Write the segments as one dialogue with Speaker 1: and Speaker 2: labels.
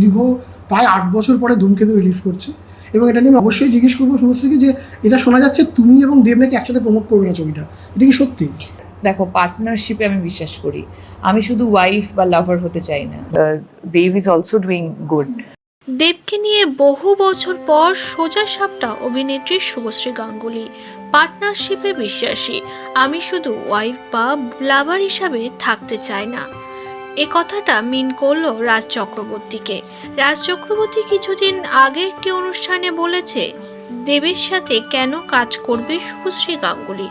Speaker 1: দীর্ঘ প্রায় আট বছর পরে ধূমকেতু রিলিজ করছে। এবং এটা নিয়ে আমি অবশ্যই জিজ্ঞেস করব শুভশ্রীকে যে এটা শোনা যাচ্ছে তুমি এবং দেব নাকি একসাথে প্রমোট করবে না ছবিটা। এটা কি সত্যি?
Speaker 2: দেখো পার্টনারশিপে আমি বিশ্বাস করি। আমি শুধু ওয়াইফ বা লাভার হতে চাই না। Dev is also doing good
Speaker 3: দেবকে নিয়ে বহু বছর পর সোজা সাপটা অভিনেত্রী শুভশ্রী গাঙ্গুলি। পার্টনারশিপে বিশ্বাসী। আমি শুধু ওয়াইফ বা লাভার হিসাবে থাকতে চাই না। এ কথাটা মিন করল রাজ চক্রবর্তীকে। রাজ চক্রবর্তী কিছুদিন আগে একটি অনুষ্ঠানে বলেছে, দেবের সাথে কেন কাজ করবে শুভশ্রী গাঙ্গুলি?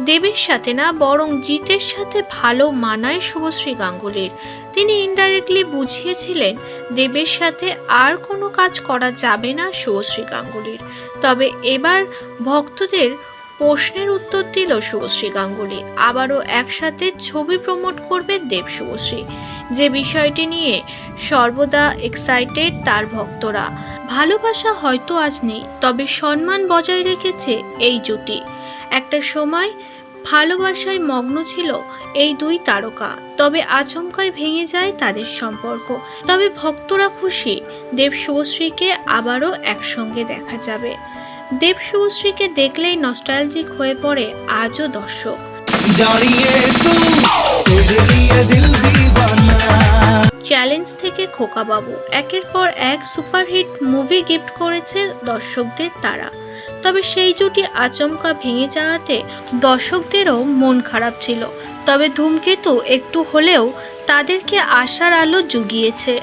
Speaker 3: দেবের সাথে না, বরং জিতের সাথে ভালো মানায় শুভশ্রী গাঙ্গুলির। তিনি ইনডাইরেক্টলি বুঝিয়েছিলেন, দেবের সাথে আর কোনো কাজ করা যাবে না শুভশ্রী গাঙ্গুলির। তবে এবার ভক্তদের প্রশ্নের উত্তর দিল শুভশ্রী গাঙ্গুলি। আবারও একসাথে ছবি প্রমোট করবে দেব শুভশ্রী। যে বিষয়টি নিয়ে সর্বদা এক্সাইটেড তার ভক্তরা। ভালোবাসা হয়তো আজ নেই, তবে সম্মান বজায় রেখেছে এই জুটি। একটা সময় ভালোবাসায় মগ্ন ছিল এই দুই তারকা, তবে আচমকায় ভেঙে যায় তাদের সম্পর্ক। তবে ভক্তরা খুশি, দেব শুভশ্রীকে আবারও একসঙ্গে দেখা যাবে। দেব শুভশ্রীকে দেখলেই নস্টালজিক হয়ে পড়ে আজও দর্শক। চ্যালেঞ্জ থেকে খোকা বাবু একের পর এক সুপারহিট মুভি গিফট করেছে দর্শকদের তারা। তবে সেই জুটি আচমকা ভেঙে যাওয়াতে দর্শকদেরও মন খারাপ ছিল। তবে ধূমকেতু একটু হলেও তাদেরকে আশার আলো জুগিয়েছে।